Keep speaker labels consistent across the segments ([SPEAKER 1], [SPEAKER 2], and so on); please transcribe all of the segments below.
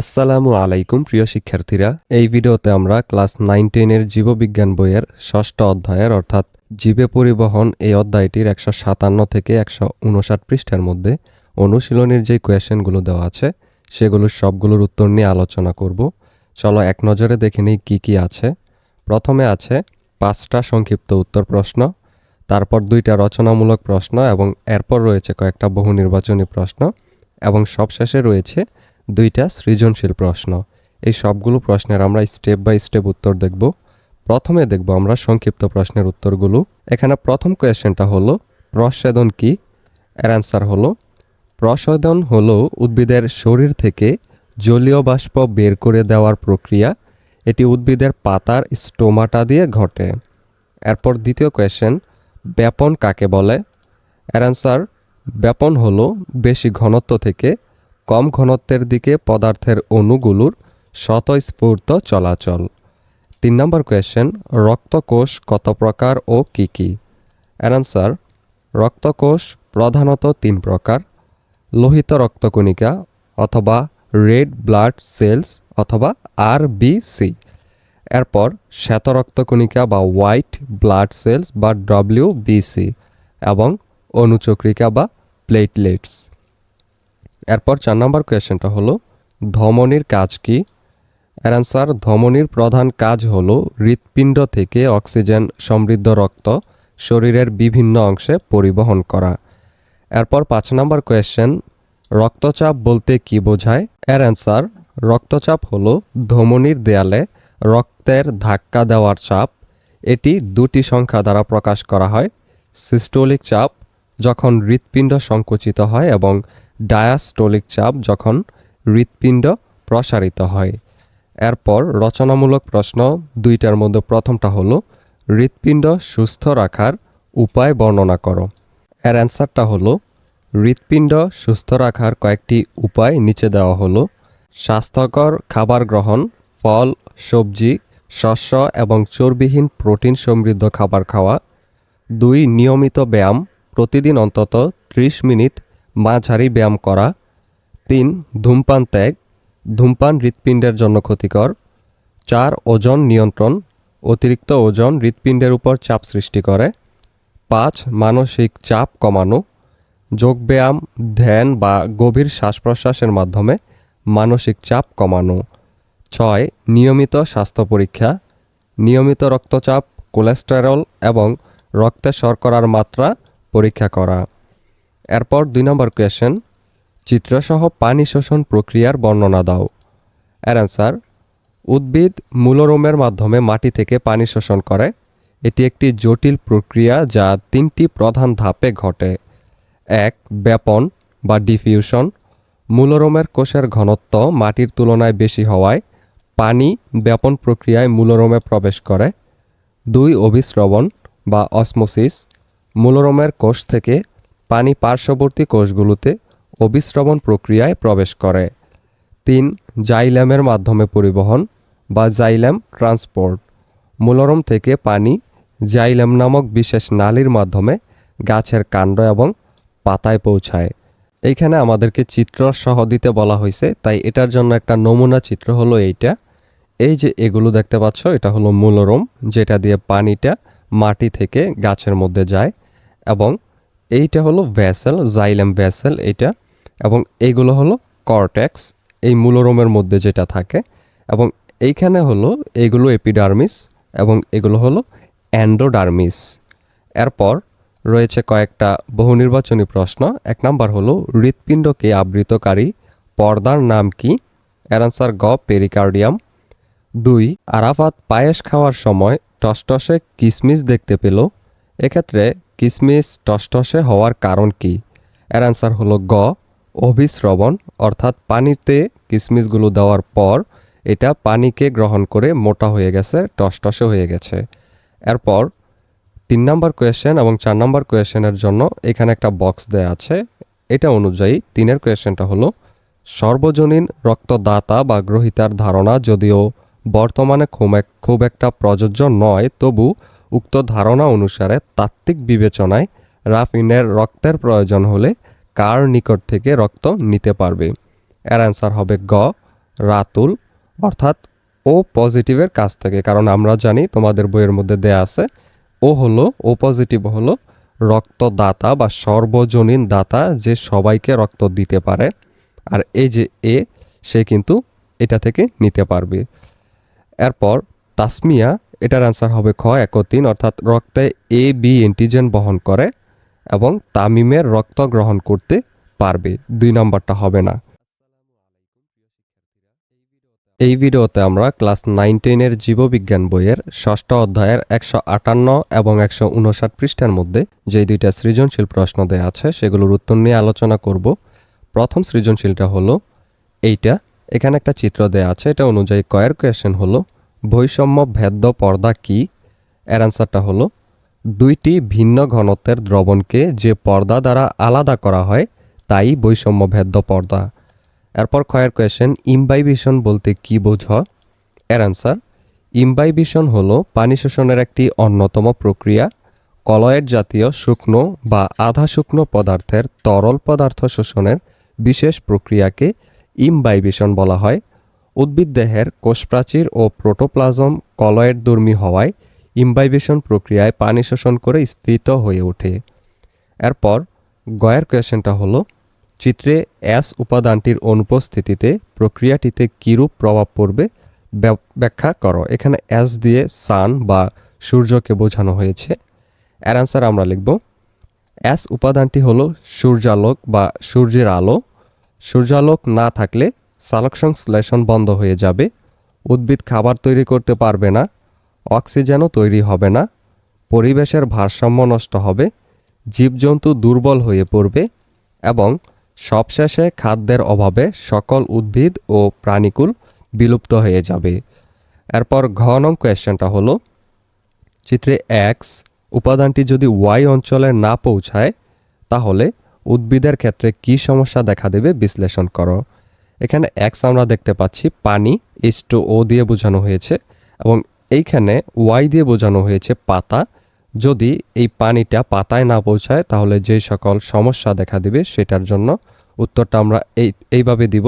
[SPEAKER 1] আসসালামু আলাইকুম, প্রিয় শিক্ষার্থীরা। এই ভিডিওতে আমরা ক্লাস নাইন টেনের জীববিজ্ঞান বইয়ের ষষ্ঠ অধ্যায়ের, অর্থাৎ জীবে পরিবহন এই অধ্যায়টির একশো সাতান্ন থেকে একশো উনষাট পৃষ্ঠার মধ্যে অনুশীলনের যে কোয়েশ্চেনগুলো দেওয়া আছে, সেগুলোর সবগুলোর উত্তর নিয়ে আলোচনা করব। চলো এক নজরে দেখে নিই কী কী আছে। প্রথমে আছে পাঁচটা সংক্ষিপ্ত উত্তর প্রশ্ন, তারপর দুইটা রচনামূলক প্রশ্ন এবং এরপর রয়েছে কয়েকটা বহু নির্বাচনী প্রশ্ন এবং সবশেষে রয়েছে দুইটা সৃজনশীল প্রশ্ন। এই সবগুলো প্রশ্নের আমরা স্টেপ বাই স্টেপ উত্তর দেখব। প্রথমে দেখব আমরা সংক্ষিপ্ত প্রশ্নের উত্তরগুলো। এখানে প্রথম কোয়েশ্চেনটা হলো প্রচ্ছেদন কি? এর অ্যান্সার হলো প্রচ্ছেদন হলো উদ্ভিদের শরীর থেকে জলীয় বাষ্প বের করে দেওয়ার প্রক্রিয়া। এটি উদ্ভিদের পাতার স্টোমাটা দিয়ে ঘটে। এরপর দ্বিতীয় কোয়েশ্চেন, ব্যাপন কাকে বলে? এর অ্যান্সার ব্যাপন হলো বেশি ঘনত্ব থেকে কম ঘনত্বের দিকে পদার্থের অণুগুলোর স্বতঃস্ফূর্ত চলাচল। তিন নম্বর কোয়েশ্চেন, রক্তকোষ কত প্রকার ও কী কী? অ্যান্সার রক্তকোষ প্রধানত তিন প্রকার। লোহিত রক্তকণিকা অথবা রেড ব্লাড সেলস অথবা আর সি। এরপর শ্বেত রক্তকণিকা বা হোয়াইট ব্লাড সেলস বা ডব্লিউ বিসি এবং অনুচক্রিকা বা প্লেটলেটস। এরপর চার নম্বর কোয়েশ্চেনটা হলো, ধমনির কাজ কি? এর অ্যান্সার ধমনির প্রধান কাজ হলো হৃৎপিণ্ড থেকে অক্সিজেন সমৃদ্ধ রক্ত শরীরের বিভিন্ন অংশে পরিবহন করা। এরপর পাঁচ নম্বর কোয়েশ্চেন, রক্তচাপ বলতে কি বোঝায়? এর অ্যান্সার রক্তচাপ হলো ধমনির দেয়ালে রক্তের ধাক্কা দেওয়ার চাপ। এটি দুটি সংখ্যা দ্বারা প্রকাশ করা হয়, সিস্টোলিক চাপ যখন হৃৎপিণ্ড সংকুচিত হয় এবং ডায়াস্টোলিক চাপ যখন হৃৎপিণ্ড প্রসারিত হয়। এরপর রচনামূলক প্রশ্ন দুইটার মধ্যে প্রথমটা হলো, হৃৎপিণ্ড সুস্থ রাখার উপায় বর্ণনা করো। এর অ্যান্সারটা হলো, হৃৎপিণ্ড সুস্থ রাখার কয়েকটি উপায় নিচে দেওয়া হলো। স্বাস্থ্যকর খাবার গ্রহণ, ফল, সবজি, শস্য এবং চর্বিহীন প্রোটিন সমৃদ্ধ খাবার খাওয়া। দুই, নিয়মিত ব্যায়াম, প্রতিদিন অন্তত ত্রিশ মিনিট মাঝারি ব্যায়াম করা। তিন, ধূমপান ত্যাগ। ধূমপান হৃৎপিণ্ডের জন্য ক্ষতিকর। চার, ওজন নিয়ন্ত্রণ। অতিরিক্ত ওজন হৃৎপিণ্ডের উপর চাপ সৃষ্টি করে। পাঁচ, মানসিক চাপ কমানো। যোগব্যায়াম ধ্যান বা গভীর শ্বাস প্রশ্বাসের মাধ্যমে মানসিক চাপ কমানো। ছয়, নিয়মিত স্বাস্থ্য পরীক্ষা। নিয়মিত রক্তচাপ, কোলেস্টেরল এবং রক্তে শর্করার মাত্রা পরীক্ষা করা। এরপর দুই নম্বর কোয়েশ্চেন, চিত্রসহ পানি শোষণ প্রক্রিয়ার বর্ণনা দাও। এর অ্যান্সার উদ্ভিদ মূলরোমের মাধ্যমে মাটি থেকে পানি শোষণ করে। এটি একটি জটিল প্রক্রিয়া যা তিনটি প্রধান ধাপে ঘটে। এক, ব্যাপন বা ডিফিউশন মূলরোমের কোষের ঘনত্ব মাটির তুলনায় বেশি হওয়ায় পানি ব্যাপন প্রক্রিয়ায় মূলরোমে প্রবেশ করে। দুই, অভিস্রবণ বা অসমোসিস মূলরোমের কোষ থেকে পানি পার্শ্ববর্তী কোষগুলোতে অভিস্রবণ প্রক্রিয়ায় প্রবেশ করে। তিন জাইল্যামের মাধ্যমে পরিবহন বা জাইল্যাম ট্রান্সপোর্ট। মূলরম থেকে পানি জাইল্যাম নামক বিশেষ নালীর মাধ্যমে গাছের কাণ্ড এবং পাতায় পৌঁছায়। এইখানে আমাদেরকে চিত্র সহ দিতে বলা হয়েছে, তাই এটার জন্য একটা নমুনা চিত্র হলো এইটা। এই যে এগুলো দেখতে পাচ্ছ, এটা হলো মূলরম, যেটা দিয়ে পানিটা মাটি থেকে গাছের মধ্যে যায় এবং এইটা হলো ভ্যাসেল জাইলেম ভ্যাসেল এটা, এবং এইগুলো হলো কর্টেক্স এই মূলরোমের মধ্যে যেটা থাকে, এবং এইখানে হলো এইগুলো এপিডার্মিস এবং এগুলো হলো অ্যান্ডোডার্মিস এরপর রয়েছে কয়েকটা বহু নির্বাচনী প্রশ্ন, এক নাম্বার হলো, হৃৎপিণ্ডকে আবৃতকারী পর্দার নাম কি? এর আনসার গ পেরিকার্ডিয়াম দুই, আরাফাত পায়েস খাওয়ার সময় টসটসে কিসমিস দেখতে পেল। এক্ষেত্রে কিসমিস টসটসে হওয়ার কারণ কি? এর অ্যান্সার হলো গ, অভিস্রবণ, অর্থাৎ পানিতে কিসমিসগুলো দেওয়ার পর এটা পানিকে গ্রহণ করে মোটা হয়ে গেছে, টসটসে হয়ে গেছে। এরপর তিন নম্বর কোয়েশ্চেন এবং চার নম্বর কোয়েশ্চেনের জন্য এখানে একটা বক্স দেয়া আছে। এটা অনুযায়ী তিনের কোয়েশ্চেনটা হলো, সর্বজনীন রক্তদাতা বা গ্রহিতার ধারণা যদিও বর্তমানে খুব এক, খুব একটা প্রযোজ্য নয়, তবু উক্ত ধারণা অনুসারে তাত্ত্বিক বিবেচনায় রাফিনের রক্তের প্রয়োজন হলে কার নিকট থেকে রক্ত নিতে পারবে? এর অ্যান্সার হবে গ, রাতুল, অর্থাৎ ও পজিটিভের কাছ থেকে। কারণ আমরা জানি, তোমাদের বইয়ের মধ্যে দেয়া আছে, ও হলো, ও পজিটিভ হলো রক্তদাতা বা সর্বজনীন দাতা যে সবাইকে রক্ত দিতে পারে। আর এই যে এ, সে কিন্তু এটা থেকে নিতে পারবে। এরপর তাসমিয়া এটার অ্যান্সার হবে খ এক তিন, অর্থাৎ রক্তে এ বি অ্যান্টিজেন বহন করে এবং তামিমের রক্ত গ্রহণ করতে পারবে। দুই নম্বরটা হবে না। এই ভিডিওতে আমরা ক্লাস নাইন টেনের জীববিজ্ঞান বইয়ের ষষ্ঠ অধ্যায়ের একশো আটান্ন এবং একশো উনষাট পৃষ্ঠার মধ্যে যে দুইটা সৃজনশীল প্রশ্ন দেয়া আছে, সেগুলোর উত্তর নিয়ে আলোচনা করব। প্রথম সৃজনশীলটা হলো, এইটা, এখানে একটা চিত্র দেয়া আছে, এটা অনুযায়ী কয়ের কোয়েশন হলো বৈষম্য ভেদ্য পর্দা কি? এর অ্যান্সারটা হলো, দুইটি ভিন্ন ঘনত্বের দ্রবণকে যে পর্দা দ্বারা আলাদা করা হয়, তাই বৈষম্য ভেদ্য পর্দা। এরপর ক্ষয়ের কোয়েশন ইমবাইবিশন বলতে কি বোঝ? এর অ্যান্সার ইমবাইবিশন হলো পানি শোষণের একটি অন্যতম প্রক্রিয়া। কলয়েড জাতীয় শুকনো বা আধা শুকনো পদার্থের তরল পদার্থ শোষণের বিশেষ প্রক্রিয়াকে ইমবাইবিশন বলা হয়। উদ্ভিদ দেহের কোষপ্রাচীর ও প্রোটোপ্লাজম কলয়েড দুর্মি হওয়ায় ইমবাইবেশন প্রক্রিয়ায় পানি শোষণ করে স্ফীত হয়ে ওঠে। এরপর গয়ের কোয়েশনটা হলো, চিত্রে অ্যাস উপাদানটির অনুপস্থিতিতে প্রক্রিয়াটিতে কীরূপ প্রভাব পড়বে ব্য- ব্যাখ্যা করো। এখানে অ্যাস দিয়ে সান বা সূর্যকে বোঝানো হয়েছে। এর অ্যান্সার আমরা লিখব অ্যাস উপাদানটি হলো সূর্যালোক বা সূর্যের আলো। সূর্যালোক না থাকলে সালোক সংশ্লেষণ বন্ধ হয়ে যাবে। উদ্ভিদ খাবার তৈরি করতে পারবে না, অক্সিজেনও তৈরি হবে না, পরিবেশের ভারসাম্য নষ্ট হবে, জীবজন্তু দুর্বল হয়ে পড়বে এবং সবশেষে খাদ্যের অভাবে সকল উদ্ভিদ ও প্রাণীকুল বিলুপ্ত হয়ে যাবে। এরপর ঘ নং কোয়েশ্চেনটা হলো, চিত্রে এক্স উপাদানটি যদি ওয়াই অঞ্চলে না পৌঁছায়, তাহলে উদ্ভিদের ক্ষেত্রে কী সমস্যা দেখা দেবে? বিশ্লেষণ করো। এখানে এক্স আমরা দেখতে পাচ্ছি, পানি এইচ টু ও দিয়ে বোঝানো হয়েছে এবং এইখানে ওয়াই দিয়ে বোঝানো হয়েছে পাতা। যদি এই পানিটা পাতায় না পৌঁছায়, তাহলে যে সকল সমস্যা দেখা দিবে সেটার জন্য উত্তরটা আমরা এই, এইভাবে দিব।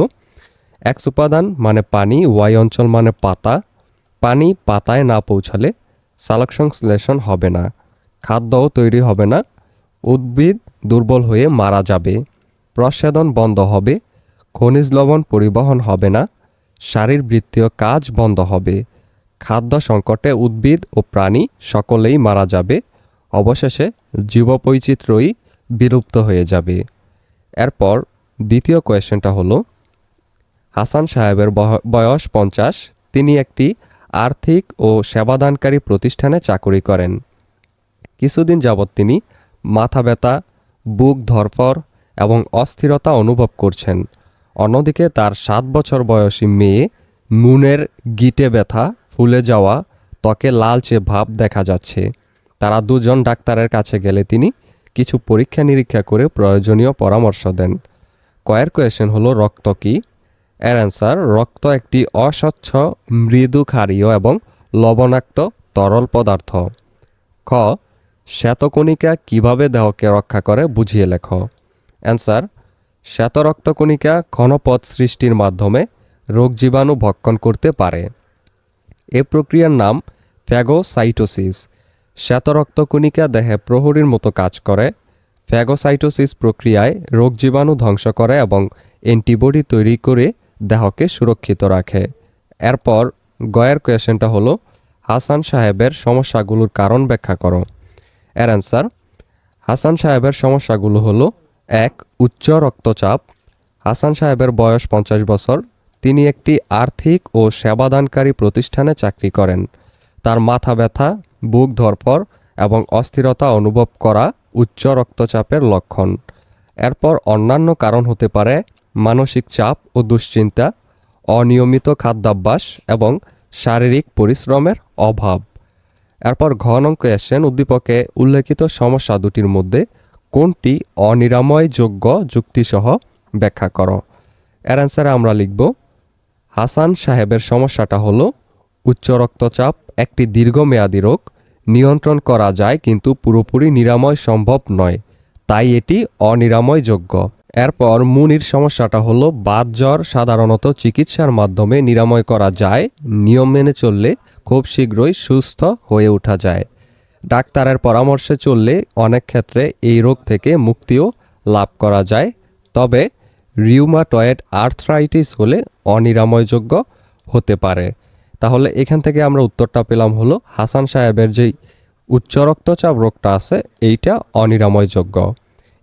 [SPEAKER 1] এক্স উপাদান মানে পানি ওয়াই অঞ্চল মানে পাতা। পানি পাতায় না পৌঁছালে সালোক সংশ্লেষণ হবে না, খাদ্যও তৈরি হবে না, উদ্ভিদ দুর্বল হয়ে মারা যাবে, প্রস্বেদন বন্ধ হবে খনিজ লবণ পরিবহন হবে না, শারীরবৃত্তীয় কাজ বন্ধ হবে, খাদ্য সংকটে উদ্ভিদ ও প্রাণী সকলেই মারা যাবে, অবশেষে জীববৈচিত্র্যই বিলুপ্ত হয়ে যাবে। এরপর দ্বিতীয় কোয়েশ্চেনটা হলো, হাসান সাহেবের বয়স পঞ্চাশ, তিনি একটি আর্থিক ও সেবাদানকারী প্রতিষ্ঠানে চাকরি করেন। কিছুদিন যাবৎ তিনি মাথা ব্যথা, বুক ধরফর এবং অস্থিরতা অনুভব করছেন। অন্যদিকে তার সাত বছর বয়সী মেয়ে মুনের গিটে ব্যথা, ফুলে যাওয়া, ত্বকে লালচে ভাব দেখা যাচ্ছে। তারা দুজন ডাক্তারের কাছে গেলে তিনি কিছু পরীক্ষা নিরীক্ষা করে প্রয়োজনীয় পরামর্শ দেন। কয়ের কোয়েশন হলো, রক্ত কি? এর অ্যান্সার, রক্ত একটি অস্বচ্ছ মৃদু ক্ষারীয় এবং লবণাক্ত তরল পদার্থ। খ, শ্বেতকণিকা কীভাবে দেহকে রক্ষা করে বুঝিয়ে লেখ। অ্যান্সার শ্বেতরক্তকণিকা ঘনপথ সৃষ্টির মাধ্যমে রোগ জীবাণু ভক্ষণ করতে পারে। এ প্রক্রিয়ার নাম ফ্যাগোসাইটোসিস। শ্বেতরক্তকণিকা দেহে প্রহরীর মতো কাজ করে। ফ্যাগোসাইটোসিস প্রক্রিয়ায় রোগ জীবাণু ধ্বংস করে এবং অ্যান্টিবডি তৈরি করে দেহকে সুরক্ষিত রাখে। এরপর গয়ের কোয়েশনটা হলো, হাসান সাহেবের সমস্যাগুলোর কারণ ব্যাখ্যা করো। এর অ্যান্সার হাসান সাহেবের সমস্যাগুলো হলো এক উচ্চ রক্তচাপ। হাসান সাহেবের বয়স পঞ্চাশ বছর। তিনি একটি আর্থিক ও সেবাদানকারী প্রতিষ্ঠানে চাকরি করেন। তার মাথা ব্যথা, বুক ধরফর এবং অস্থিরতা অনুভব করা উচ্চ রক্তচাপের লক্ষণ। এরপর অন্যান্য কারণ হতে পারে মানসিক চাপ ও দুশ্চিন্তা, অনিয়মিত খাদ্যাভ্যাস এবং শারীরিক পরিশ্রমের অভাব। এরপর ঘন অঙ্ক এসেন উদ্দীপকে উল্লেখিত সমস্যা দুটির মধ্যে কোনটি অনিরাময়যোগ্য যুক্তিসহ ব্যাখ্যা করো? এর অ্যান্সারে আমরা লিখব, হাসান সাহেবের সমস্যাটা হলো, উচ্চ রক্তচাপ একটি দীর্ঘমেয়াদী রোগ, নিয়ন্ত্রণ করা যায় কিন্তু পুরোপুরি নিরাময় সম্ভব নয়, তাই এটি অনিরাময়যোগ্য। এরপর মুনির সমস্যাটা হলো, বাত জ্বর সাধারণত চিকিৎসার মাধ্যমে নিরাময় করা যায়, নিয়ম মেনে চললে খুব শীঘ্রই সুস্থ হয়ে ওঠা যায়। ডাক্তারের পরামর্শে চললে অনেক ক্ষেত্রে এই রোগ থেকে মুক্তিও লাভ করা যায়। তবে রিউমাটয়েড আর্থ্রাইটিস হলে অনিরাময়যোগ্য হতে পারে। তাহলে এখান থেকে আমরা উত্তরটা পেলাম হলো, হাসান সাহেবের যেই উচ্চ রক্তচাপ রোগটা আছে, এইটা অনিরাময়যোগ্য।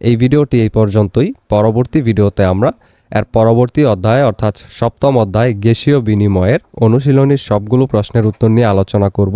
[SPEAKER 1] এই ভিডিওটি এই পর্যন্তই। পরবর্তী ভিডিওতে আমরা এর পরবর্তী অধ্যায়ে অর্থাৎ সপ্তম অধ্যায় গ্যাসীয় বিনিময়ের অনুশীলনীর সবগুলো প্রশ্নের উত্তর নিয়ে আলোচনা করব।